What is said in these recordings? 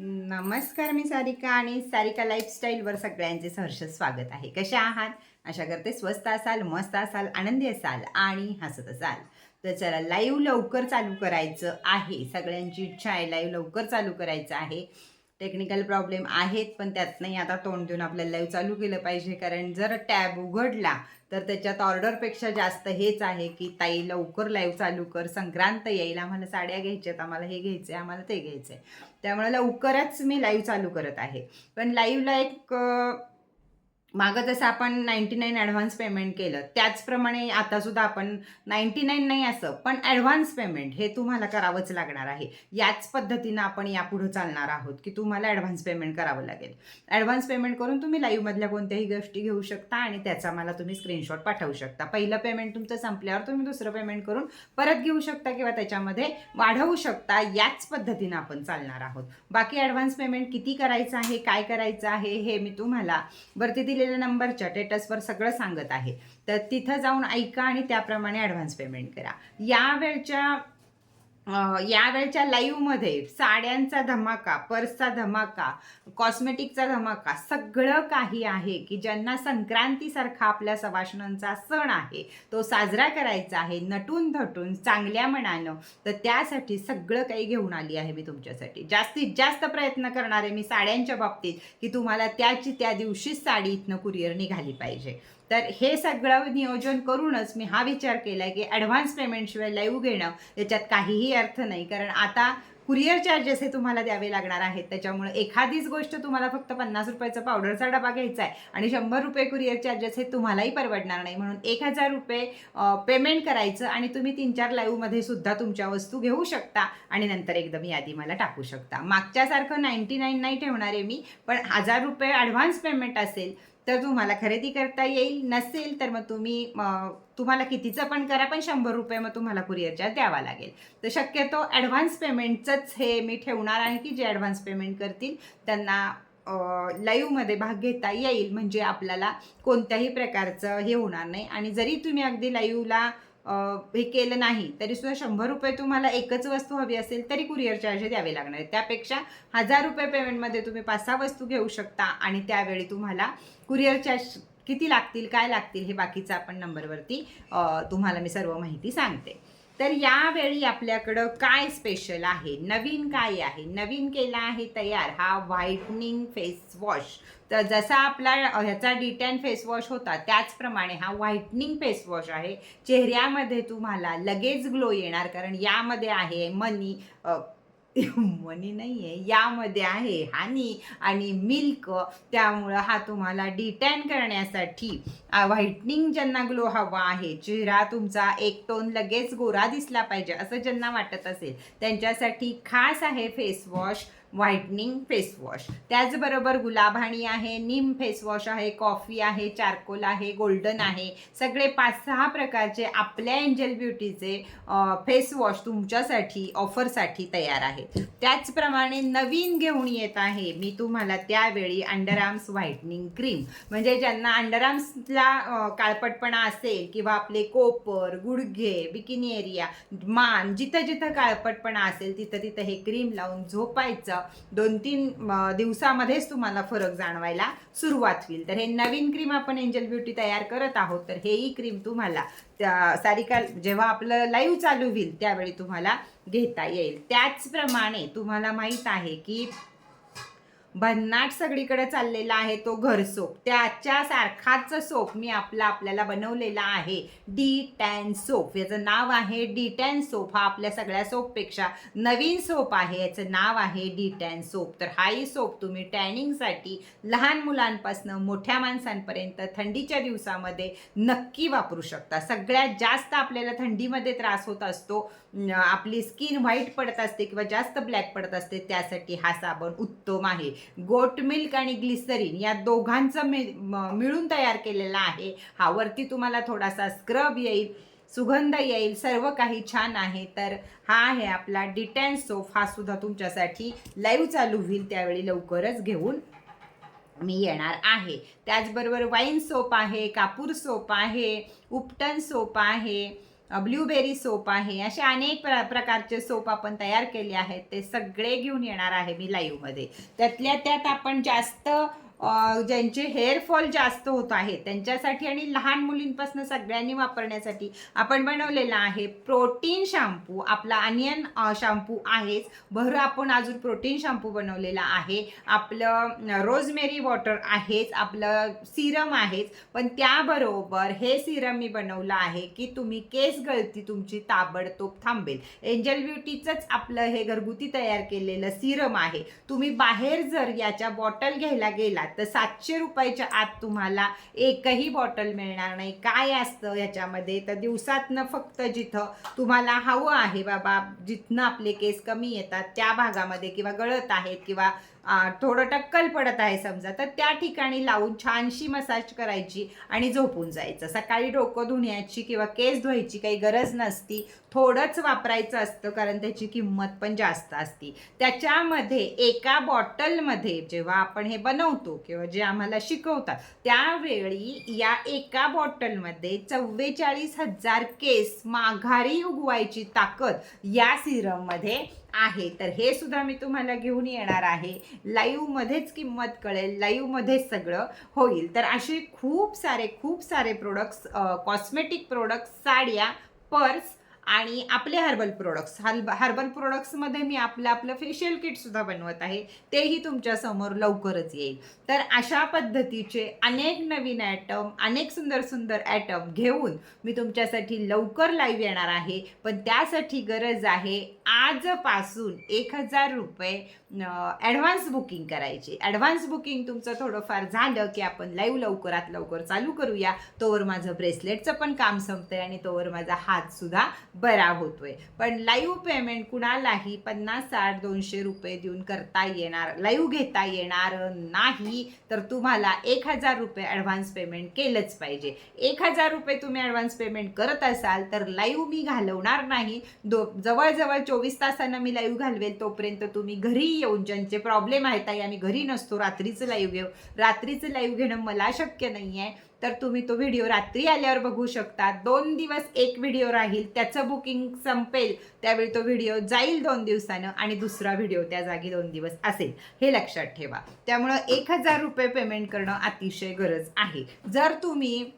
नमस्कार मी सारिका आणि सारिका लाईफस्टाईलवर सगळ्यांचे सहर्ष स्वागत आहे. कशा आहात? अशा करते स्वस्त असाल मस्त असाल आनंदी असाल आणि हसत असाल. तर चला लाईव्ह लवकर चालू करायचं आहे. सगळ्यांची इच्छा आहे लाईव्ह लवकर चालू करायचं आहे. टेक्निकल प्रॉब्लेम आहेत पण त्यात नाही आता तोंड देऊन आपल्याला लाईव्ह चालू केलं पाहिजे. कारण जर टॅब उघडला तर त्याच्यात ऑर्डरपेक्षा जास्त हेच आहे की ताई लवकर लाईव्ह चालू कर संक्रांत येईल आम्हाला साड्या घ्यायच्यात आम्हाला हे घ्यायचं आहे आम्हाला ते घ्यायचं आहे त्यामुळे लवकरच मी लाईव्ह चालू करत आहे. पण लाईव्हला एक मागं जसं आपण नाईन्टी नाईन ॲडव्हान्स पेमेंट केलं त्याचप्रमाणे आतासुद्धा आपण नाईन्टी नाईन नाही असं पण ॲडव्हान्स पेमेंट हे तुम्हाला करावंच लागणार आहे. याच पद्धतीनं आपण यापुढं चालणार आहोत की तुम्हाला ॲडव्हान्स पेमेंट करावं लागेल. ॲडव्हान्स पेमेंट करून तुम्ही लाईव्हमधल्या कोणत्याही गोष्टी घेऊ शकता आणि त्याचा मला तुम्ही स्क्रीनशॉट पाठवू शकता. पहिलं पेमेंट तुमचं संपल्यावर तुम्ही दुसरं पेमेंट करून परत घेऊ शकता किंवा त्याच्यामध्ये वाढवू शकता याच पद्धतीनं आपण चालणार आहोत. बाकी ॲडव्हान्स पेमेंट किती करायचं आहे काय करायचं आहे हे मी तुम्हाला वरती दिलेल्या नंबरच्या टेटसवर सगळं सांगत आहे. तर तिथं जाऊन ऐका आणि त्याप्रमाणे ॲडव्हान्स पेमेंट करा. या वेळच्या यावेळच्या लाईव्हमध्ये साड्यांचा धमाका पर्सचा धमाका कॉस्मेटिकचा धमाका सगळं काही आहे की ज्यांना संक्रांतीसारखा आपल्या सवासणांचा सण आहे तो साजरा करायचा आहे नटून धटून चांगल्या मनानं तर त्यासाठी सगळं काही घेऊन आली आहे मी तुमच्यासाठी. जास्तीत जास्त प्रयत्न करणार आहे मी साड्यांच्या बाबतीत की तुम्हाला त्याची त्या दिवशीच साडी इथनं कुरिअर निघाली पाहिजे. तर हे सगळं नियोजन करूनच मी हा विचार केला की ॲडव्हान्स पेमेंटशिवाय लाईव्ह घेणं याच्यात काहीही अर्थ नाही. कारण आता कुरिअर चार्जेस हे तुम्हाला द्यावे लागणार आहेत. त्याच्यामुळे एखादीच गोष्ट तुम्हाला फक्त पन्नास रुपयाचा पावडरचा डबा घ्यायचा आहे आणि शंभर रुपये कुरिअर चार्जेस हे तुम्हालाही परवडणार नाही. म्हणून एक हजार रुपये पेमेंट करायचं आणि तुम्ही तीन चार लाईव्हमध्ये सुद्धा तुमच्या वस्तू घेऊ शकता आणि नंतर एकदम यादी मला टाकू शकता. मागच्यासारखं नाईन्टी नाईन नाही ठेवणार आहे मी पण हजार रुपये ॲडव्हान्स पेमेंट असेल तर तुम्हाला खरेदी करता येईल नसेल तर मग तुम्ही तुम्हाला कितीचं पण करा पण शंभर रुपये मग तुम्हाला कुरिअरच्या द्यावा लागेल. तर शक्यतो ॲडव्हान्स पेमेंटचंच हे मी ठेवणार आहे की जे ॲडव्हान्स पेमेंट करतील त्यांना लाईव्हमध्ये भाग घेता येईल. म्हणजे आपल्याला कोणत्याही प्रकारचं हे होणार नाही. आणि जरी तुम्ही अगदी लाईव्हला हे केलं नाही तरी सुद्धा शंभर रुपये तुम्हाला एकच वस्तू हवी असेल तरी कुरिअर चार्ज द्यावे लागणार आहेत. त्यापेक्षा हजार रुपये पेमेंटमध्ये तुम्ही पाच सहा वस्तू घेऊ शकता आणि त्यावेळी तुम्हाला कुरिअर चार्ज किती लागतील काय लागतील हे बाकीचं आपण नंबरवरती तुम्हाला मी सर्व माहिती सांगते. तर यावेळी आपल्याकडं काय स्पेशल आहे? नवीन काय आहे? नवीन केला आहे तयार हा व्हाईटनिंग फेस वॉश तर जसा आपला ह्याचा डिटॅन फेस वॉश होता त्याचप्रमाणे हा व्हाईटनिंग फेस वॉश आहे. चेहऱ्यामध्ये तुम्हाला लगेच ग्लो येणार कारण यामध्ये आहे मनी मनी नाही आहे यामध्ये आहे हानी आणि मिल्क. त्यामुळं हा तुम्हाला डिटॅन करण्यासाठी व्हाईटनिंग ज्यांना ग्लो हवा आहे चेहरा तुमचा एक टोन लगेच गोरा दिसला पाहिजे असं ज्यांना वाटत असेल. त्यांच्यासाठी खास आहे फेस वॉश व्हाईटनिंग फेसवॉश त्याचबरोबर गुलाबहाणी आहे नीम फेसवॉश आहे कॉफी आहे चारकोल आहे गोल्डन आहे. सगळे पाच सहा प्रकारचे आपल्या एंजल ब्युटीचे फेसवॉश तुमच्यासाठी ऑफरसाठी तयार आहेत. त्याचप्रमाणे नवीन घेऊन येत आहे मी तुम्हाला त्यावेळी अंडरआर्म्स व्हाईटनिंग क्रीम म्हणजे ज्यांना अंडरआर्म्सला काळपटपणा असेल किंवा आपले कोपर गुडघे बिकिनी एरिया मान जिथं जिथं काळपटपणा असेल तिथं तिथं हे क्रीम लावून झोपायचं. दोन तीन दिवसामध्येच तुम्हाला फरक जाणवायला सुरुवात होईल. तर हे नवीन क्रीम आपण एंजल ब्युटी तयार करत आहोत तर हेही क्रीम तुम्हाला सारिका जेव्हा आपलं लाईव्ह चालू होईल त्यावेळी तुम्हाला घेता येईल. त्याचप्रमाणे तुम्हाला माहीत आहे की भन्नाट सगळीकडे चाललेला आहे तो घर सोप. त्याच्या सारखाच सोप मी आपला आपल्याला बनवलेला आहे. D tan soap. याचं नाव आहे डी टॅन सोप. हा आपल्या सगळ्या सोपपेक्षा नवीन सोप आहे. याचं नाव आहे डी टॅन सोप. तर हाही सोप तुम्ही टॅनिंगसाठी लहान मुलांपासून मोठ्या माणसांपर्यंत थंडीच्या दिवसामध्ये नक्की वापरू शकता. सगळ्यात जास्त आपल्याला थंडीमध्ये त्रास होत असतो. आपली स्किन व्हाईट पडत असते किंवा जास्त ब्लॅक पडत असते. त्यासाठी हा साबण उत्तम आहे. गोट मिल्क आणि ग्लिसरीन या दोघांचं मि- मिळून तयार केलेला आहे. हा वरती तुम्हाला थोडासा स्क्रब येईल सुगंध येईल सर्व काही छान आहे. तर हा आहे आपला डिटॅन सोप हा सुद्धा तुमच्यासाठी लाईव्ह चालू होईल. त्यावेळी लवकरच घेऊन मी येणार आहे. त्याचबरोबर वाईन सोप आहे कापूर सोप आहे उपटन सोप आहे ब्ल्यूबेरी सोप आहे. असे अनेक प्र प्रकारचे सोप आपण तयार केले आहेत. ते सगळे घेऊन येणार आहे मी लाईव्हमध्ये त्यातल्या त्यात आपण जास्त ज्यांचे हेअरफॉल जास्त होत आहे त्यांच्यासाठी आणि लहान मुलींपासून सगळ्यांनी वापरण्यासाठी आपण बनवलेला आहे प्रोटीन शॅम्पू आपला अनियन शॅम्पू आहेच. भर आपण अजून प्रोटीन शॅम्पू बनवलेला आहे. आपलं रोजमेरी वॉटर आहेच. आपलं सिरम आहेच. पण त्याबरोबर हे सिरम मी बनवलं आहे की तुम्ही केस गळती तुमची ताबडतोब थांबेल. एंजल ब्युटीचंच आपलं हे घरगुती तयार केलेलं सिरम आहे. तुम्ही बाहेर जर याच्या बॉटल घ्यायला गेलात तर सातशे रुपयाच्या आत तुम्हाला एकही बॉटल मिळणार नाही. काय असतं ह्याच्यामध्ये तर दिवसातनं फक्त जिथं तुम्हाला हवं आहे बाबा जिथनं आपले केस कमी येतात त्या भागामध्ये किंवा गळत आहेत किंवा थोडं टक्कल पडत आहे समजा तर त्या ठिकाणी लावून छानशी मसाज करायची आणि झोपून जायचं. सकाळी डोकं धुण्याची किंवा केस धुवायची काही गरज नसती. थोडंच वापरायचं असतं कारण त्याची किंमत पण जास्त असती. त्याच्यामध्ये एका बॉटलमध्ये जेव्हा आपण हे बनवतो किंवा जे आम्हाला शिकवतात. त्यावेळी या एका बॉटलमध्ये चव्वेचाळीस हजार केस माघारी उगवायची ताकद या सिरममध्ये आहे. तर हे सुद्धा मी तुम्हाला घेऊन येणार आहे. लाईव्हमध्येच किंमत कळेल. लाईव्हमध्येच सगळं होईल. तर असे खूप सारे खूप सारे प्रोडक्ट्स कॉस्मेटिक प्रोडक्ट्स साड्या पर्स आणि आपले हर्बल प्रोडक्ट्स हर्ब हर्बल प्रोडक्ट्समध्ये मी आपलं आपलं फेशियल किटसुद्धा बनवत आहे. तेही तुमच्यासमोर लवकरच येईल. तर अशा पद्धतीचे अनेक नवीन ॲटम अनेक सुंदर सुंदर ॲटम घेऊन मी तुमच्यासाठी लवकर लाईव्ह येणार आहे. पण त्यासाठी गरज आहे आजपासून एक हजार रुपये ॲडव्हान्स बुकिंग करायची. ॲडव्हान्स बुकिंग तुमचं थोडंफार झालं की आपण लाईव्ह लवकरात लवकर चालू करूया. तोवर माझं ब्रेसलेटचं पण काम संपतंय आणि तोवर माझा हातसुद्धा बरा होतोय. पण लाईव्ह पेमेंट कुणालाही पन्नास साठ दोनशे रुपये देऊन करता येणार लाईव्ह घेता येणार नाही. तर तुम्हाला एक हजार रुपये ॲडव्हान्स पेमेंट केलंच पाहिजे. एक हजार रुपये तुम्ही ॲडव्हान्स पेमेंट करत असाल तर लाईव्ह मी घालवणार नाही. दो जवळजवळ चोवीस तासांना मी लाईव्ह घालवेल तोपर्यंत तुम्ही घरी येऊन ज्यांचे प्रॉब्लेम आहेत ताई आम्ही घरी नसतो रात्रीचं लाईव्ह घेऊ. रात्रीचं लाईव्ह घेणं मला शक्य नाही आहे तर तुम्ही तो व्हिडिओ रात्री आल्यावर बघू शकता. दोन दिवस एक व्हिडिओ राहील त्याचं बुकिंग संपेल त्यावेळी तो व्हिडिओ जाईल दोन दिवसानं आणि दुसरा व्हिडिओ त्या जागी दोन दिवस असेल. हे लक्षात ठेवा. त्यामुळं एक हजार रुपये पेमेंट करणं अतिशय गरज आहे. जर तुम्ही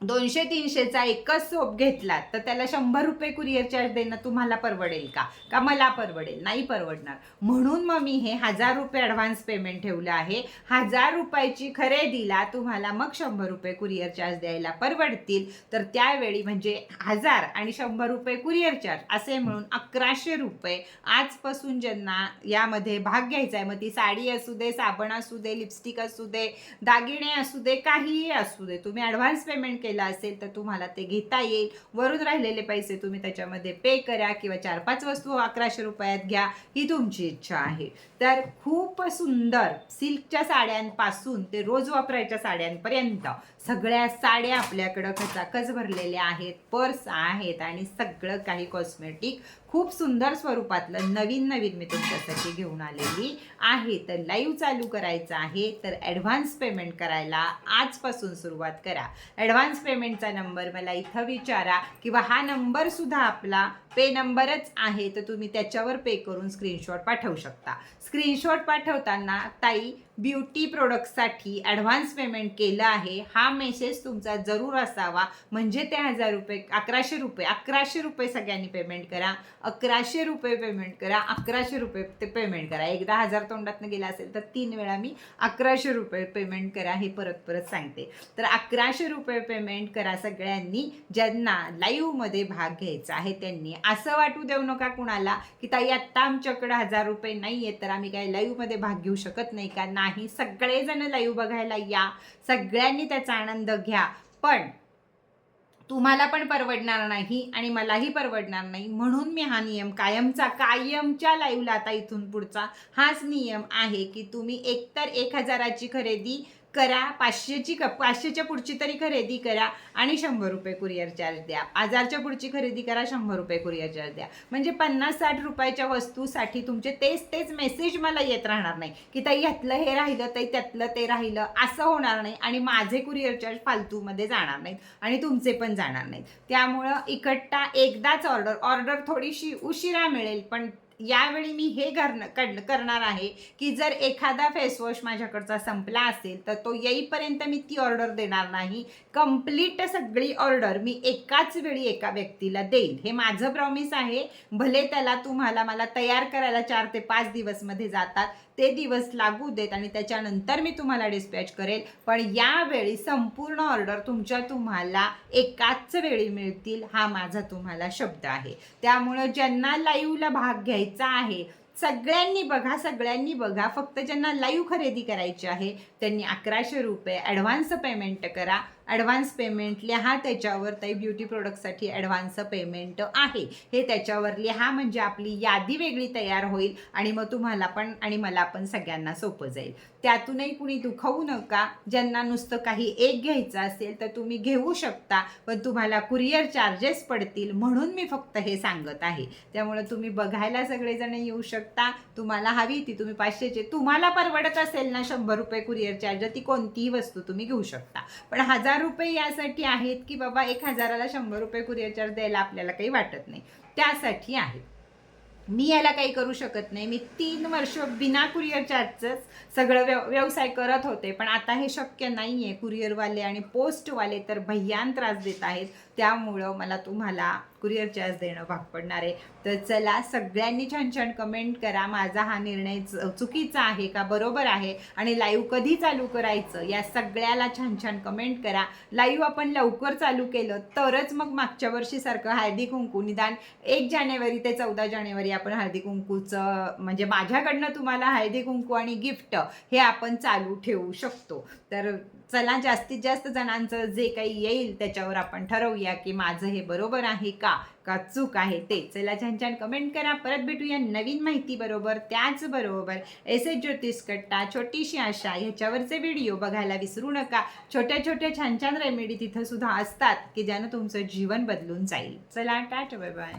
दोनशे तीनशेचा एकच सोप घेतलात तर त्याला शंभर रुपये कुरिअर चार्ज देणं तुम्हाला परवडेल का? का मला परवडेल? नाही परवडणार. म्हणून मग मी हे हजार रुपये ॲडव्हान्स पेमेंट ठेवलं आहे. हजार रुपयाची खरेदीला तुम्हाला मग शंभर रुपये कुरिअर चार्ज द्यायला परवडतील. तर त्यावेळी म्हणजे हजार आणि शंभर रुपये कुरिअर चार्ज असे म्हणून अकराशे रुपये आजपासून ज्यांना यामध्ये भाग घ्यायचा आहे मग ती साडी असू दे साबण असू दे लिपस्टिक असू दे दागिने असू दे काहीही असू दे तुम्ही ॲडव्हान्स पेमेंट केलं असेल तर तुम्हाला ते घेता येईल. वरून राहिलेले पैसे तुम्ही त्याच्यामध्ये पे करा किंवा चार पाच वस्तू अकराशे रुपयात घ्या ही तुमची इच्छा आहे. तर खूप सुंदर सिल्कच्या साड्यांपासून ते रोज वापरायच्या साड्यांपर्यंत. सगळ्या साड्या आपल्याकडं खचाखच भरलेल्या आहेत पर्स आहेत आणि सगळं काही कॉस्मेटिक खूप सुंदर स्वरूपातलं नवीन नवीन मी तुमच्यासाठी घेऊन आलेली आहे. तर लाईव्ह चालू करायचं आहे. तर ॲडव्हान्स पेमेंट करायला आजपासून सुरुवात करा. ॲडव्हान्स पेमेंटचा नंबर मला इथं विचारा किंवा हा नंबरसुद्धा आपला पे नंबरच आहे. तर तुम्ही त्याच्यावर पे करून स्क्रीनशॉट पाठवू शकता. स्क्रीनशॉट पाठवताना ताई ब्युटी प्रोडक्टसाठी ॲडव्हान्स पेमेंट केलं आहे. हा मेसेज तुमचा जरूर असावा. म्हणजे ते हजार रुपये अकराशे रुपये अकराशे रुपये सगळ्यांनी पेमेंट करा. अकराशे रुपये पेमेंट करा अकराशे रुपये ते पेमेंट करा. एकदा हजार तोंडातनं गेला असेल तर तीन वेळा मी अकराशे रुपये पेमेंट करा हे परत परत सांगते. तर अकराशे रुपये पेमेंट करा सगळ्यांनी. ज्यांना लाईव्हमध्ये भाग घ्यायचा आहे त्यांनी. असं वाटू देऊ नका कुणाला की ताई आत्ता आमच्याकडे हजार रुपये नाही आहे तर आम्ही काय लाईव्हमध्ये भाग घेऊ शकत नाही का? नाही. सगळेजण लाईव्ह बघायला या. सगळ्यांनी त्याचा आनंद घ्या. पण तुम्हाला पण परवडणार नाही आणि मलाही परवडणार नाही. म्हणून मी हा नियम कायमचा कायमच्या लाईव्हला आता इथून पुढचा हाच नियम आहे की तुम्ही एकतर एक हजाराची खरेदी करा पाचशेची क पाचशेच्या पुढची तरी खरेदी करा आणि शंभर रुपये कुरिअर चार्ज द्या. हजारच्या पुढची खरेदी करा शंभर रुपये कुरिअर चार्ज द्या. म्हणजे पन्नास साठ रुपयाच्या वस्तूसाठी तुमचे तेच तेच मेसेज मला येत राहणार नाही. की ताई ह्यातलं हे राहिलं ताई त्यातलं ते राहिलं. असं होणार नाही आणि माझे कुरिअर चार्ज फालतूमध्ये जाणार नाहीत आणि तुमचे पण जाणार नाहीत. त्यामुळं इकट्टा एकदाच ऑर्डर ऑर्डर थोडीशी उशिरा मिळेल पण यावेळी मी हे करणं कड- करणार आहे की जर एखादा फेसवॉश माझ्याकडचा संपला असेल तर तो येईपर्यंत मी ती ऑर्डर देणार नाही. कंप्लीट सगळी ऑर्डर मी एकाच वेळी एका व्यक्तीला देईल हे माझं प्रॉमिस आहे. भले त्याला तुम्हाला मला तयार करायला चार ते पाच दिवसमध्ये जातात ते दिवस लागू देत आणि त्याच्यानंतर मी तुम्हाला डिस्पॅच करेल. पण यावेळी संपूर्ण ऑर्डर तुमच्या तुम्हाला एकाच वेळी मिळतील हा माझा तुम्हाला शब्द आहे. त्यामुळं ज्यांना लाईव्हला भाग घ्यायचा आहे सगळ्यांनी बघा सगळ्यांनी बघा. फक्त ज्यांना लाईव्ह खरेदी करायची आहे त्यांनी अकराशे रुपये ॲडव्हान्स पेमेंट करा. ॲडव्हान्स पेमेंट लिहा. त्याच्यावर ताई ब्युटी प्रोडक्टसाठी ॲडव्हान्स पेमेंट आहे. हे त्याच्यावर लिहा म्हणजे आपली यादी वेगळी तयार होईल आणि मग तुम्हाला पण आणि मला पण सगळ्यांना सोपं जाईल. त्यातूनही कुणी दुखवू नका. ज्यांना नुसतं काही एक घ्यायचं असेल तर तुम्ही घेऊ शकता पण तुम्हाला कुरिअर चार्जेस पडतील म्हणून मी फक्त हे सांगत आहे. त्यामुळे तुम्ही बघायला सगळेजण येऊ शकता. तुम्हाला हवी ती तुम्ही पाचशेचे. तुम्हाला परवडत असेल ना शंभर रुपये कुरिअर चार्ज ती कोणतीही वस्तू तुम्ही घेऊ शकता. पण हजार रुपये यासाठी आहेत की बाबा एक हजाराला शंभर रुपये कुरिअर चार्ज द्यायला आपल्याला काही वाटत नाही. त्यासाठी आहे. मी याला काही करू शकत नाही. मी तीन वर्ष बिना कुरिअर चार्जचं सगळं व्यव व्यवसाय करत होते. पण आता हे शक्य नाही आहे कुरिअरवाले आणि पोस्टवाले तर भय्यान त्रास देत आहेत. त्यामुळं मला तुम्हाला कुरिअर चार्ज देणं भाग पडणार आहे तर चला सगळ्यांनी छान छान कमेंट करा. माझा हा निर्णय च- चुकीचा आहे का? बरोबर आहे. आणि लाईव्ह कधी चालू करायचं? या सगळ्याला छान छान कमेंट करा. लाईव्ह आपण लवकर चालू केलं तरच मग मागच्या वर्षीसारखं हळदी कुंकू निदान एक जानेवारी ते चौदा जानेवारी आपण हळदी कुंकूचं म्हणजे माझ्याकडनं तुम्हाला हळदी कुंकू आणि गिफ्ट हे आपण चालू ठेवू शकतो. तर चला जास्तीत जास्त जणांचं जे काही येईल त्याच्यावर आपण ठरवूया की माझं हे बरोबर आहे का? का चूक आहे ते? चला छान छान कमेंट करा. परत भेटूया नवीन माहिती बरोबर त्याचबरोबर एस एच ज्योतिष कट्टा छोटीशी आशा ह्याच्यावरचे व्हिडिओ बघायला विसरू नका. छोट्या छोट्या छान छान रेमेडी तिथं सुद्धा असतात की ज्यानं तुमचं जीवन बदलून जाईल. चला टाट बाय बाय